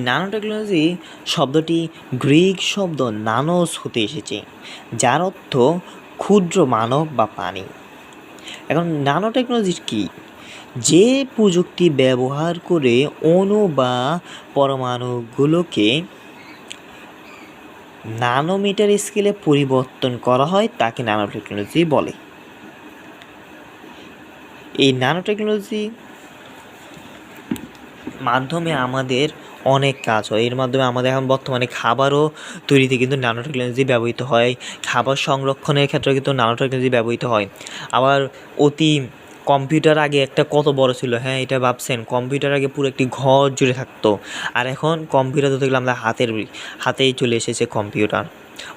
Nano technology শব্দটি Greek শব্দ নানোস হতে এসেছে, যার অর্থ ক্ষুদ্র মানব বা পানি এখন ন্যানো টেকনোলজি কী? যে প্রযুক্তি ব্যবহার করে অণু বা পরমাণুগুলোকে নানোমিটার স্কেলে পরিবর্তন করা হয়, তাকে ন্যানো টেকনোলজি বলে। এই ন্যানো টেকনোলজি মাধ্যমে আমাদের অনেক কাজ হয়। এর মাধ্যমে আমাদের এখন বর্তমানে খাবারও তৈরিতে কিন্তু ন্যানো টেকনোলজি ব্যবহৃত হয়। খাবার সংরক্ষণের ক্ষেত্রে কিন্তু ন্যানো টেকনোলজি ব্যবহৃত হয়। আবার অতি কম্পিউটার আগে একটা কত বড় ছিল? হ্যাঁ এটা ভাবছেন। কম্পিউটার আগে পুরো একটি ঘর জুড়ে থাকতো। আর এখন কম্পিউটার তো দেখলাম আমরা হাতের হাতেই চলে এসেছে কম্পিউটার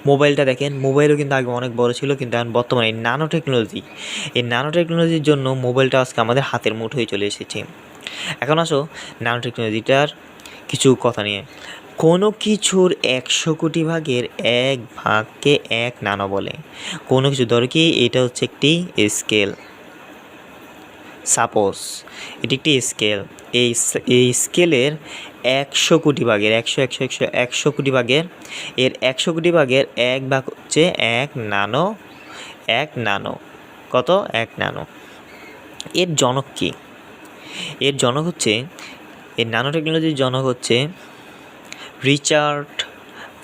মোবাইলটা দেখেন, মোবাইলও কিন্তু আগে অনেক বড় ছিল, কিন্তু এখন বর্তমানে এই ন্যানো টেকনোলজি এই ন্যানো টেকনোলজির জন্য মোবাইলটা আজকে আমাদের হাতের মুঠোয় চলে এসেছে। এখন আসো ন্যানো টেকনোলজিটার কিছু কথা নিয়ে। কোনো কিছুর একশো কোটি ভাগের এক ভাগকে এক নানো বলে। কোনো কিছু ধরো কি, এটা হচ্ছে একটি স্কেল। সাপোজ, এটি একটি স্কেল। এই এই স্কেলের একশো কোটি ভাগের, একশো একশো একশো একশো কোটি ভাগের, এর একশো কোটি ভাগের এক ভাগ হচ্ছে এক নানো এক নানো। কত? এক নানো। এর জনক কী? এর জনক হচ্ছে এর ন্যানো টেকনোলজির জনক হচ্ছে Richard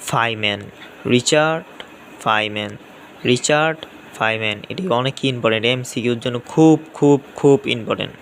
Feynman Richard Feynman Richard Feynman এটি অনেক ইম্পর্টেন্ট এমসিকিউর জন্য খুব খুব খুব ইম্পর্টেন্ট